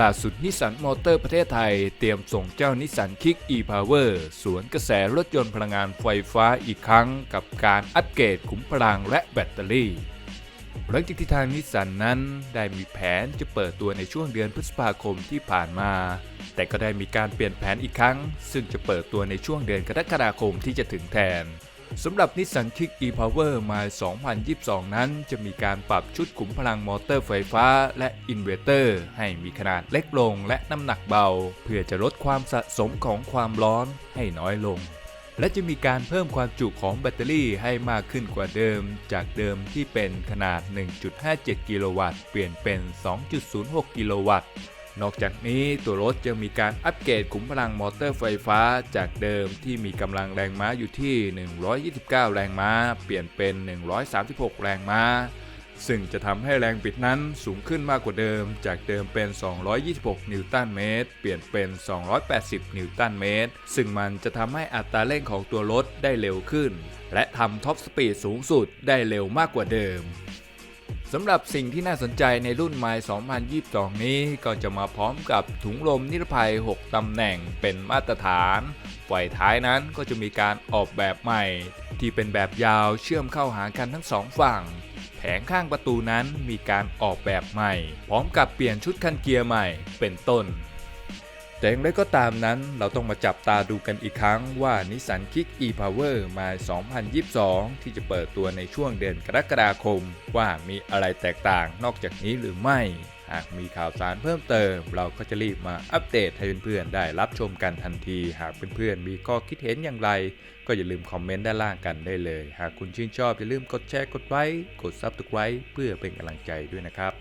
ล่าสุดนิสสันมอเตอร์ประเทศไทย เตรียมส่งเจ้านิสสันคิก e-power สวนกระแสรถยนต์พลังงานไฟฟ้าอีกครั้ง กับการอัปเกรดขุมพลังและแบตเตอรี่หลังจากที่ทางนิสสันนั้นได้มีแผนจะเปิดตัวในช่วงเดือนพฤษภาคมที่ผ่านมา แต่ก็ได้มีการเปลี่ยนแผนอีกครั้ง ซึ่งจะเปิดตัวในช่วงเดือนกรกฎาคมที่จะถึงแทน สำหรับนิสสันคิก e-power มา 2022 นั้น จะมีการปรับชุดขุมพลังมอเตอร์ไฟฟ้า และอินเวอร์เตอร์ ให้มีขนาดเล็กลงและน้ำหนักเบา เพื่อจะลดความสะสมของความร้อนให้น้อยลง และจะมีการเพิ่มความจุของแบตเตอรี่ให้มากขึ้นกว่าเดิม จากเดิมที่เป็นขนาด 1.57 กิโลวัตต์ เปลี่ยนเป็น 2.06 กิโลวัตต์ นอกจากนี้ตัวรถจะมีการอัปเกรดขุมพลังมอเตอร์ไฟฟ้าจากเดิมที่มีกำลังแรงม้าอยู่ที่ 129 แรงม้า เปลี่ยนเป็น 136 แรงม้า ซึ่งจะทำให้แรงบิดนั้นสูงขึ้นมากกว่าเดิม จากเดิมเป็น 226 นิวตันเมตร เปลี่ยนเป็น 280 นิวตันเมตร ซึ่งมันจะทำให้อัตราเร่งของตัวรถได้เร็วขึ้น และทำท็อปสปีดสูงสุดได้เร็วมากกว่าเดิม สำหรับสิ่งที่น่าสนใจในรุ่นไม l 2022 นี้ก็จะมาพร้อมกับถุงลมนิรภัย 6 ตำแหน่งเป็นมาตรฐานไฟท้ายนั้นก็จะมีการออกแบบใหม่ ที่เป็นแบบยาวเชื่อมเข้าหากันทั้งสองฝั่ง แผงข้างประตูนั้นมีการออกแบบใหม่ พร้อมกับเปลี่ยนชุดคันเกียร์ใหม่เป็นต้น แต่อย่างไรก็ตามนั้นเราต้องมาจับตาดูกันอีกครั้งว่านิสสันคิก e-power มา 2022 ที่จะเปิดตัวในช่วงเดือนกรกฎาคม ว่ามีอะไรแตกต่างนอกจากนี้หรือไม่ หากมีข่าวสารเพิ่มเติม เราก็จะรีบมาอัปเดตให้เพื่อนๆได้รับชมกันทันที หากเพื่อนๆมีข้อคิดเห็นอย่างไร ก็อย่าลืมคอมเมนต์ด้านล่างกันได้เลย หากคุณชื่นชอบอย่าลืมกดแชร์กดไลค์กด Subscribe เพื่อเป็นกำลังใจด้วยนะครับ